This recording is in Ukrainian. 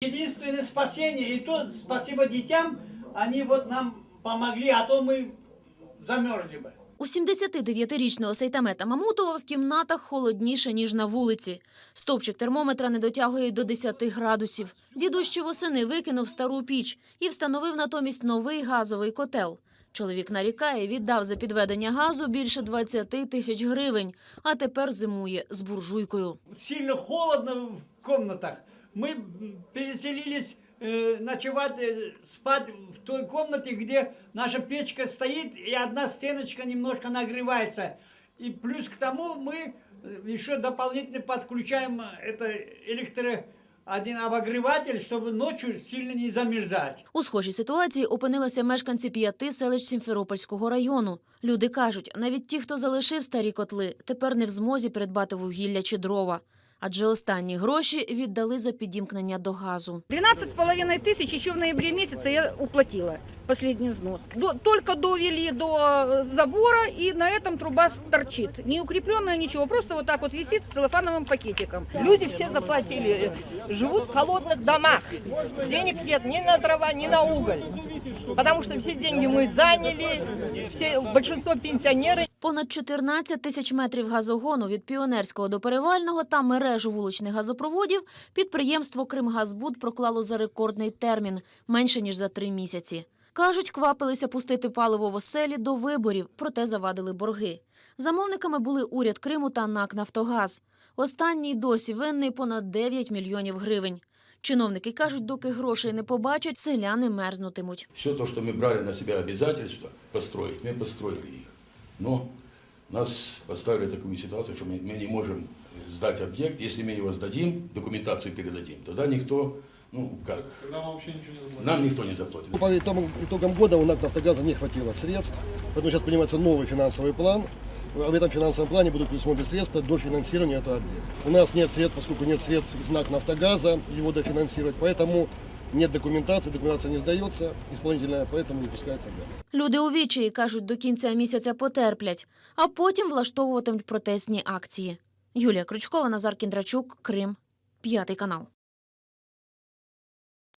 Единственное спасение, и то спасибо детям, они вот нам помогли, а то мы замерзли бы. У 79-річного Сейтамета Мамутова в кімнатах холодніше, ніж на вулиці. Стовпчик термометра не дотягує до 10 градусів. Дідусь ще восени викинув стару піч і встановив натомість новий газовий котел. Чоловік нарікає, віддав за підведення газу більше 20 тисяч гривень, а тепер зимує з буржуйкою. Сильно холодно в комнатах Мы м, переселились э, ночевать, э, спать в той комнате, где наша печка стоит, и одна стеночка немножко нагревается. И плюс к тому мы э, еще дополнительно подключаем э, это электро один обогреватель, чтобы ночью сильно не замерзать. У схожій ситуації опинилися мешканці п'яти селищ Сімферопольського району. Люди кажуть, навіть ті, хто залишив старі котли, тепер не в змозі придбати вугілля чи дрова. Адже останні гроші віддали за підімкнення до газу. 12,5 тисяч. Що в ноябрі місяці я уплатила последний взнос. До- только довели до э, забора, и на этом труба торчит. Не укрепленная ничего, просто вот так вот висит с целлофановым пакетиком. Люди все заплатили, живут в холодных домах. Денег нет ни на дрова, ни на уголь. Потому что все деньги мы заняли, все, большинство пенсионеры Понад 14 тисяч метрів газогону від Піонерського до Перевального та мережу вуличних газопроводів підприємство «Кримгазбуд» проклало за рекордний термін – менше, ніж за три місяці. Кажуть, квапилися пустити паливо в оселі до виборів, проте завадили борги. Замовниками були уряд Криму та НАК «Нафтогаз». Останній досі винний понад 9 мільйонів гривень. Чиновники кажуть, доки грошей не побачать, селяни мерзнутимуть. Все то, что мы брали на себя обязательства построить, мы построили их. Но нас поставили в такую ситуацию, что мы, мы не можем сдать объект. Если мы его сдадим, документацию передадим, тогда никто, ну как, нам никто не заплатит. По итогам, итогам года у НАК «Нафтогаза» не хватило средств, поэтому сейчас принимается новый финансовый план. В этом финансовом плане будут предусмотрены средства до финансирования этого объекта. У нас нет средств, поскольку нет средств из НАК «Нафтогаза» его дофинансировать, поэтому нет документации, документация не сдается исполнительная, поэтому не пускается газ. Люди у відчаї, кажуть, до кінця місяця потерплять, а потім влаштовуватимуть протестні акції. Юлія Крючкова, Назар Кіндрачук, Крим, п'ятий канал.